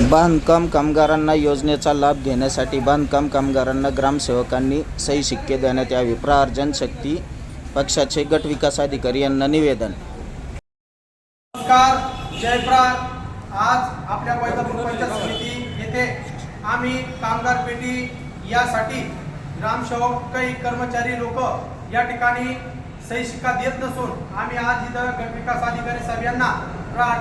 बांधकाम कामगारांना योजनेचा लाभ घेण्यासाठी बांधकाम कामगारांना ग्रामसेवकांनी सही शिक्के देण्यात यावे. प्रार्जन शक्ती पक्षाचे गट विकास अधिकारी यांना निवेदन. नमस्कार जयप्रार आज आपल्या वैद्यपूर पंचायत समिती येथे आम्ही कामगार पेटी यासाठी ग्रामसेवक काही कर्मचारी लोक या ठिकाणी सही शिक्का देत नसून आम्ही आज इथं गट विकास अधिकारी साहेब यांना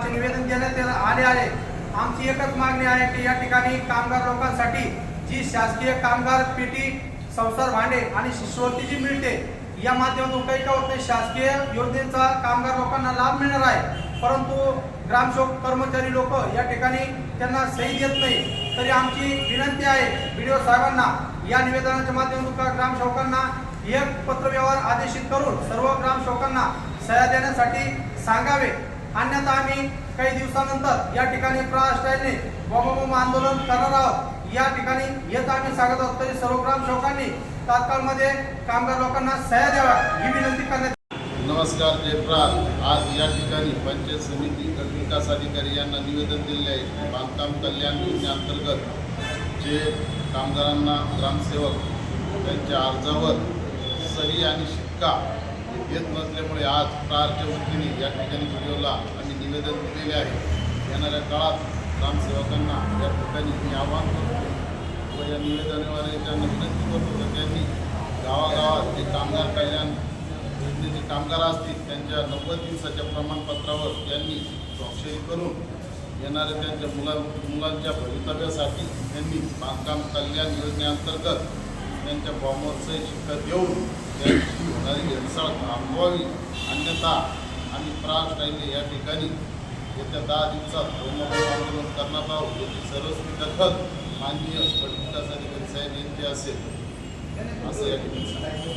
निवेदन देण्यात आले आहे. आमची एकच मागणी आहे की या ठिकाणी कामगार लोकांसाठी जी शासकीय कामगार पेटी संसार भांडे आणि शिष्यवृत्ती जी मिळते या माध्यमातून काही का होत शासकीय योजनेचा कामगार लोकांना लाभ मिळणार आहे. परंतु ग्रामसेवक कर्मचारी लोक या ठिकाणी त्यांना सही देत नाही. तरी आमची विनंती आहे व्हिडिओ साहेबांना या निवेदनाच्या माध्यमातून ग्रामसेवकांना एक पत्रव्यवहार आदेशित करून सर्व ग्रामसेवकांना सह्या देण्यासाठी सांगावे. अन्यथा आम्ही काही दिवसानंतर या ठिकाणी प्रास्टाईलने बॉम्ब आंदोलन करणार आहोत. या ठिकाणी येत आम्ही सांगत आहोत तरी सर्व ग्रामसेवकांनी तात्काळमध्ये कामगार लोकांना सह्या द्यावा ही विनंती करण्यात नमस्कार जयप्राल आज या ठिकाणी पंचायत समिती गटविकास अधिकारी यांना निवेदन दिले आहे. बांधकाम कल्याण योजनेअंतर्गत जे कामगारांना ग्रामसेवक त्यांच्या अर्जावर सही आणि शिक्का देत नसल्यामुळे आज प्रारच्या वतीने या ठिकाणी व्हिडिओला आम्ही निवेदन दिलेले आहे. येणाऱ्या काळात ग्रामसेवकांना या ठिकाणी मी आवाहन करतो व या निवेदनाद्वारे त्यांना विनंती करतो तर त्यांनी गावागावात जे कामगार कल्याण योजनेचे कामगार असतील त्यांच्या नव्वद दिवसाच्या प्रमाणपत्रावर त्यांनी स्वाक्षरी करून येणाऱ्या त्यांच्या मुला मुलांच्या भवितव्यासाठी त्यांनी बांधकाम कल्याण योजनेअंतर्गत त्यांच्या फॉर्मवर सही शिक्का देऊन त्यांची होणारी हेळसाळ थांबवावी. अन्यथा आम्ही प्राण राहिले या ठिकाणी येत्या दहा दिवसात धर्मपूर आंदोलन करणार आहोत. याची सर्वस्वी दखल माननीय विकास अधिकारी साहेब यांची असेल. असं या ठिकाणी